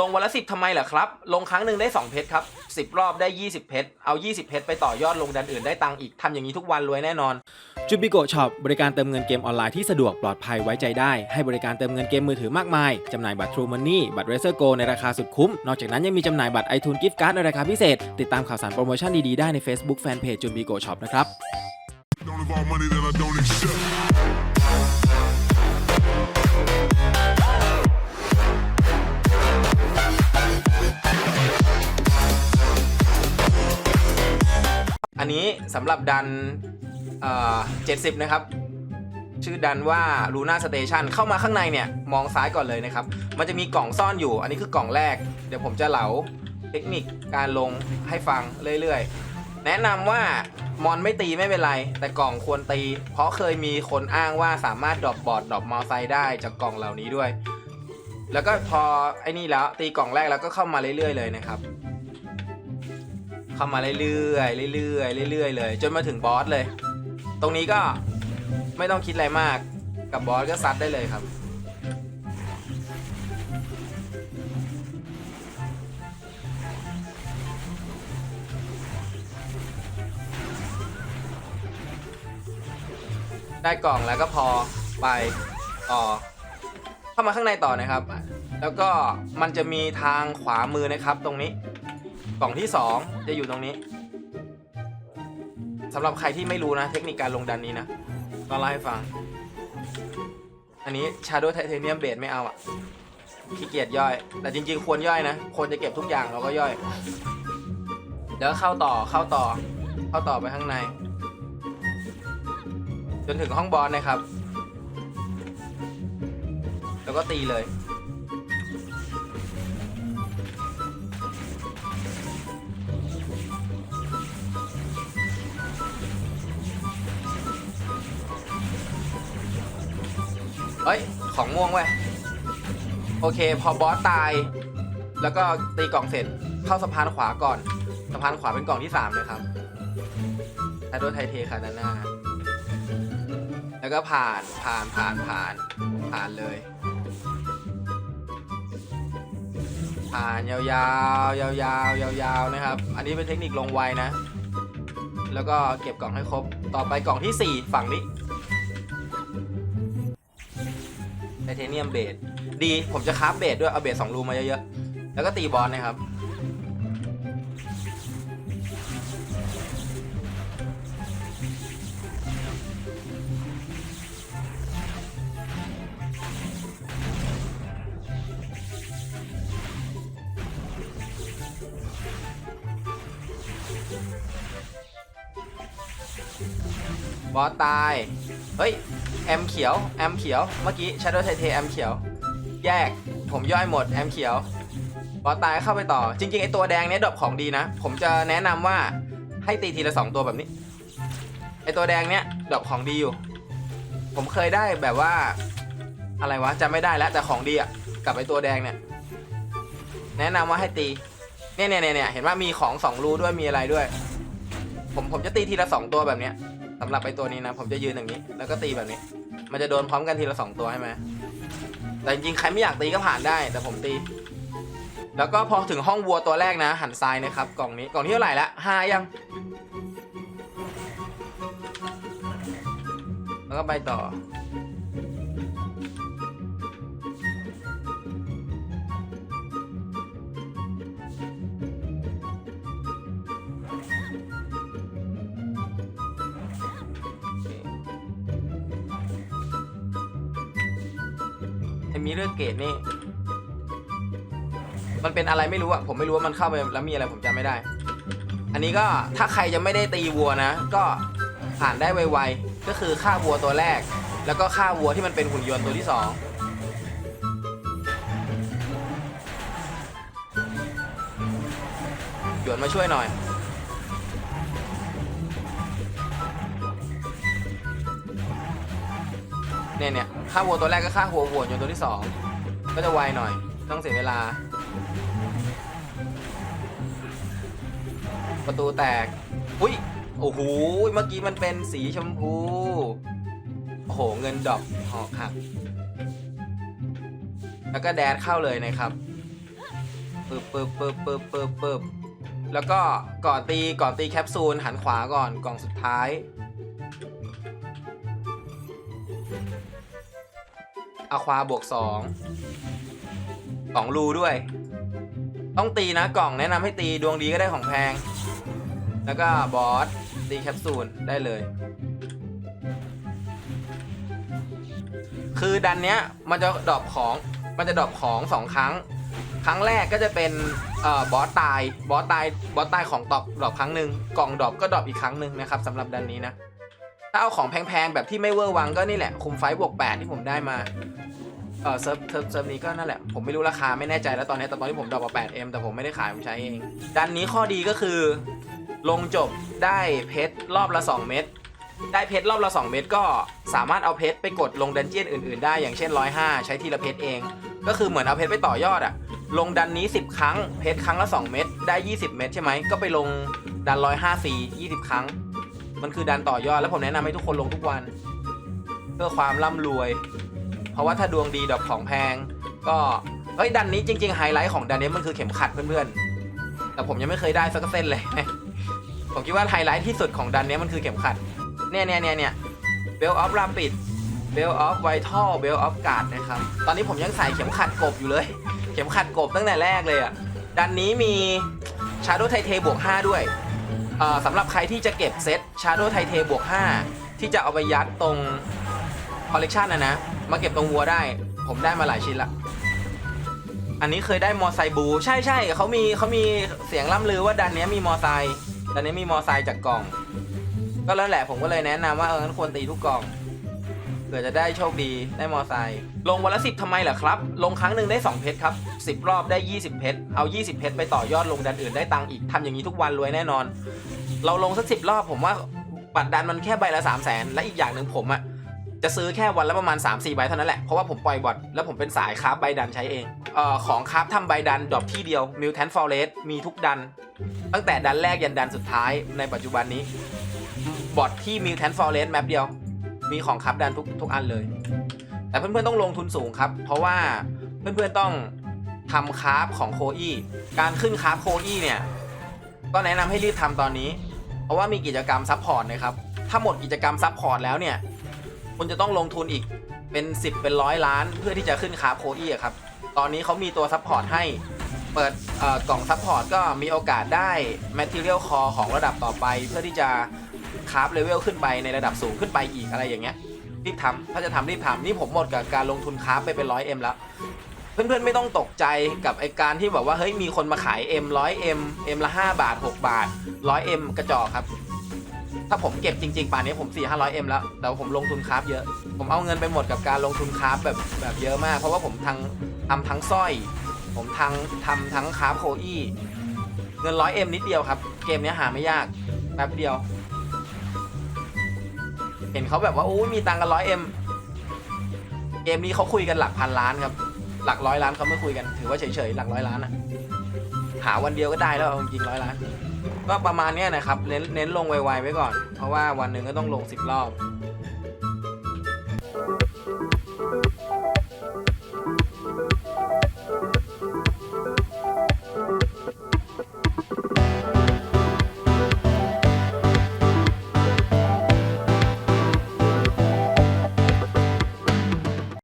ลงวันละสิบทำไมเหรอครับ ลงครั้งหนึ่งได้ 2 เพชรครับสิบรอบได้ 20 เพชร เอา 20 เพชรไปต่อยอดลงดันอื่นได้ตังค์อีก ทำอย่างนี้ทุกวันรวยแน่นอน จูบิโกช็อปบริการเติมเงินเกมออนไลน์ที่สะดวกปลอดภัยไว้ใจได้ ให้บริการเติมเงินเกมมือถือมากมาย จำหน่ายบัตร True Money บัตร Razer Go ในราคาสุดคุ้ม นอกจากนั้นยังมีจำหน่ายบัตร iTunes Gift Card ในราคาพิเศษ ติดตามข่าวสารโปรโมชั่นดีๆได้ใน Facebook Fanpage จูบิโกช็อปนะครับ อันนี้สำหรับดันเอ่อ70นะครับ ชื่อดันว่าลูน่าสเตชันเข้ามาข้างในเนี่ย มองซ้ายก่อนเลยนะครับ มันจะมีกล่องซ่อนอยู่ อันนี้คือกล่องแรก เดี๋ยวผมจะเหลาเทคนิคการลงให้ฟังเรื่อยๆ แนะนำว่ามอนไม่ตีไม่เป็นไร แต่กล่องควรตี เพราะเคยมีคนอ้างว่าสามารถดรอปบอร์ดดรอปมอไซค์ได้จากกล่องเหล่านี้ด้วย แล้วก็พอไอ้นี่แล้วตีกล่องแรกแล้วก็เข้ามาเรื่อยๆเลยนะครับ เข้ามาเรื่อยๆเรื่อยๆเรื่อยๆเลย จนมาถึงบอสเลย ตรงนี้ก็ไม่ต้องคิดอะไรมากกับบอสก็ซัดได้เลยครับได้กล่องแล้วก็พอไปต่อเข้ามาข้างในต่อนะครับ แล้วก็มันจะมีทางขวามือนะครับตรงนี้ กล่องที่ 2 จะอยู่ตรงนี้สำหรับใครที่ไม่รู้นะ เทคนิคการลงดันนี้นะก็เล่าให้ฟัง อันนี้ Shadow Titanium Base ไม่เอาอะขี้เกียจย่อย แต่จริงๆ ควรย่อยนะควรจะเก็บทุกอย่างเราก็ย่อยเดี๋ยวเข้าต่อเข้าต่อ เข้าต่อไปข้างใน จนถึงห้องบอสนะครับ แล้วก็ตีเลย เอ้ย ของม่วงเว้ย โอเค พอบอสตาย แล้วก็ตีกล่องเสร็จ เข้าสะพานขวาก่อน สะพานขวาเป็นกล่องที่3เลยครับไทโดไทเทคานาน่าแล้วก็ผ่านผ่านผ่านผ่านผ่านเลย ผ่านยาวๆยาวๆยาวๆนะครับ อันนี้เป็นเทคนิคลงไวนะ แล้วก็เก็บกล่องให้ครบ ต่อไปกล่องที่ 4 ฝั่งนี้ เทเนียมเบสดีผมจะคราฟเบสด้วย เอาเบสสองรูมาเยอะๆ แล้วก็ตีบอลนะครับ บอสตาย เฮ้ย แอมเขียวแอมเขียวเมื่อกี้ Shadow ไทเทแอมเขียว แยกผมย่อยหมดแอมเขียวบอสตายเข้าไปต่อ จริงๆไอตัวแดงเนี้ยดรอปของดีนะ ผมจะแนะนำว่าให้ตีทีละสองตัวแบบนี้ไอตัวแดงเนี้ยดรอปของดีอยู่ ผมเคยได้แบบว่า อะไรวะจำไม่ได้แล้วแต่ของดีอะกับไอตัวแดงเนี่ยแนะนำว่าให้ตีเนี่ยเนี่ยเนี่ยเห็นว่ามีของสองรูด้วยมีอะไรด้วย ผมผมจะตีทีละสองตัวแบบเนี้ย สำหรับไอตัวนี้นะ ผมจะยืนอย่างนี้ แล้วก็ตีแบบนี้ มันจะโดนพร้อมกันทีละสองตัวใช่ไหมแต่จริงๆใครไม่อยากตีก็ผ่านได้ แต่ผมตี แล้วก็พอถึงห้องวัวตัวแรกนะ หันซ้ายนะครับ กล่องนี้กล่องที่เท่าไหร่ละห้ายัง แล้วก็ไปต่อ ไอมีเรื่องเกตนี่ มันเป็นอะไรไม่รู้อะผมไม่รู้ว่ามันเข้าไปแล้วมีอะไรผมจำไม่ได้ อันนี้ก็ถ้าใครยังไม่ได้ตีวัวนะ ก็ผ่านได้ไวๆ ก็คือฆ่าวัวตัวแรก แล้วก็ฆ่าวัวที่มันเป็นหุ่นยนต์ตัวที่สองหยวนมาช่วยหน่อย เนี่ยเนี่ย ฆ่าวัวตัวแรกก็ฆ่าหัววัวยนต์ตัวที่สองก็จะไวหน่อย ต้องเสียเวลา ประตูแตก อุ้ย โอ้โห เมื่อกี้มันเป็นสีชมพู โอ้โห เงินดอกหอกหัก แล้วก็แดดเข้าเลยนะครับปึ๊บปึ๊บปึ๊บปึ๊บปึ๊บปึ๊บแล้วก็ก่อนตีก่อนตีแคปซูลหันขวาก่อนกล่องสุดท้าย อควาบวกสองสองรูด้วย ต้องตีนะกล่องแนะนำให้ตีดวงดีก็ได้ของแพง แล้วก็บอสตีแคปซูลได้เลย คือดันเนี้ยมันจะดรอปของมันจะดรอปของสองครั้ง ครั้งแรกก็จะเป็นเอ่อบอสตายบอสตายบอสตายของตอบดรอปครั้งหนึ่งกล่องดรอปก็ดรอปอีกครั้งหนึ่งนะครับสำหรับดันนี้นะถ้าเอาของแพงๆ แบบที่ไม่เวอร์วังก็นี่แหละ คุมไฟบวก 8 ที่ผมได้มา เออเซิร์ฟเซิร์ฟเซิร์ฟนี้ก็นั่นแหละ ผมไม่รู้ราคาไม่แน่ใจแล้วตอนนี้แต่ตอนที่ผมดรอปมา 8M แต่ผมไม่ได้ขายผมใช้เองดันนี้ข้อดีก็คือ ลงจบได้เพชรรอบละ 2 เม็ดได้เพชรรอบละ 2 เม็ดก็สามารถเอาเพชรไปกดลงดันเจียนอื่นๆ ได้อย่างเช่น 105 ใช้ทีละเพชรเอง ก็คือเหมือนเอาเพชรไปต่อยอดอะลงดันนี้ 10 ครั้งเพชรครั้งละ 2 เม็ดได้ 20 เม็ดใช่ไหมก็ไปลงดัน105ฟรี20 ครั้ง มันคือดันต่อยอดแล้วผมแนะนำให้ทุกคนลงทุกวัน เพื่อความร่ำรวย เพราะว่าถ้าดวงดีดอกของแพง ก็เฮ้ยดันนี้จริงๆไฮไลท์ของดันนี้มันคือเข็มขัดเพื่อนๆ แต่ผมยังไม่เคยได้สักเส้นเลย ผมคิดว่าไฮไลท์ที่สุดของดันนี้มันคือเข็มขัด เนี่ยเนี่ยเนี่ยเนี่ยเบลออฟราปิดเบลออฟไวทัลเบลออฟการ์ดนะครับ ตอนนี้ผมยังใส่เข็มขัดกบอยู่เลย เข็มขัดกบตั้งแต่แรกเลยอะ ดันนี้มีชาร์โดไทเทบวก5ด้วยสำหรับใครที่จะเก็บเซตชาร์โดไทเทบวก5ที่จะเอาไปยัดตรง คอลเลกชันนะนะ มาเก็บตรงวัวได้ ผมได้มาหลายชิ้นละ อันนี้เคยได้มอไซค์บู ใช่ใช่เขามีเขามีเสียงล่ำลือว่าดันเนี้ยมีมอไซค์ดันนี้มีมอไซค์จากกล่อง ก็แล้วแหละผมก็เลยแนะนำว่าเอองั้นควรตีทุกกล่องเผื่อจะได้โชคดีได้มอไซค์ลงวันละสิบทำไมเหรอครับ ลงครั้งหนึ่งได้ 2 เพชรครับสิบรอบได้ 20 เพชรเอา 20 เพชรไปต่อยอดลงดันอื่นได้ตังค์อีกทำอย่างนี้ทุกวันรวยแน่นอน เราลงสักสิบรอบผมว่าบัตรดันมันแค่ใบละ 3 0 0แสนและอีกอย่างหนึ่งผมอะ จะซื้อแค่วันละประมาณ 3-4ใบเท่านั้นแหละ เพราะว่าผมปล่อยบอทแล้วผมเป็นสายคราฟใบดันใช้เองเอ่อของคราฟทำใบดันดรอปที่เดียวมิวแทนฟอเรสมีทุกดัน ตั้งแต่ดันแรกยันดันสุดท้ายในปัจจุบันนี้ บอทที่มิวแทนฟอเรสแมปเดียว มีของคราฟดันทุกทุกอันเลย แต่เพื่อนๆต้องลงทุนสูงครับ เพราะว่าเพื่อนๆต้องทำคราฟของโคอี้การขึ้นคราฟโคอี้เนี่ยก็แนะนำให้รีบทำตอนนี้ เพราะว่ามีกิจกรรมซัพพอร์ตนะครับถ้าหมดกิจกรรมซัพพอร์ตแล้วเนี่ย คุณจะต้องลงทุนอีกเป็น 10 เป็นร้อยล้าน เพื่อที่จะขึ้นคาโคอี้ครับ ตอนนี้เขามีตัวซัพพอร์ตให้เปิดกล่องซัพพอร์ตก็มีโอกาสได้ Material Core ของระดับต่อไป เพื่อที่จะคราฟเลเวลขึ้นไปในระดับสูงขึ้นไปอีกอะไรอย่างเงี้ยรีบทำถ้าจะทำรีบทำนี่ผมหมดกับการลงทุนคราฟไปเป็นร้อยเอ็มแล้ว เพื่อนๆไม่ต้องตกใจกับไอการที่แบบว่าเฮ้ยมีคนมาขาย M 100 M M ละ 5 บาท 6 บาท 100 M กระจอกครับ ถ้าผมเก็บจริงๆ ป่านนี้ผม 4 500 M แล้วแต่ผมลงทุนคราฟเยอะ ผมเอาเงินไปหมดกับการลงทุนคราฟแบบแบบเยอะมาก เพราะว่าผมทั้งทำทั้งสร้อย ผมทั้งทำทั้งคราฟโคอี้เงิน 100 M นิดเดียวครับ เกมนี้หาไม่ยากแป๊บเดียว เห็นเขาแบบว่าโอ้มีตังค์กัน 100 M เกมนี้เขาคุยกันหลักพันล้านครับหลักร้อยล้านเขาไม่คุยกัน ถือว่าเฉยๆหลักร้อยล้านอะหาวันเดียวก็ได้แล้วจริงร้อยล้าน ก็ประมาณเนี้ยนะครับ เน้นเน้นลงไวๆไว้ก่อน เพราะว่าวันหนึ่งก็ต้องลง 10 รอบ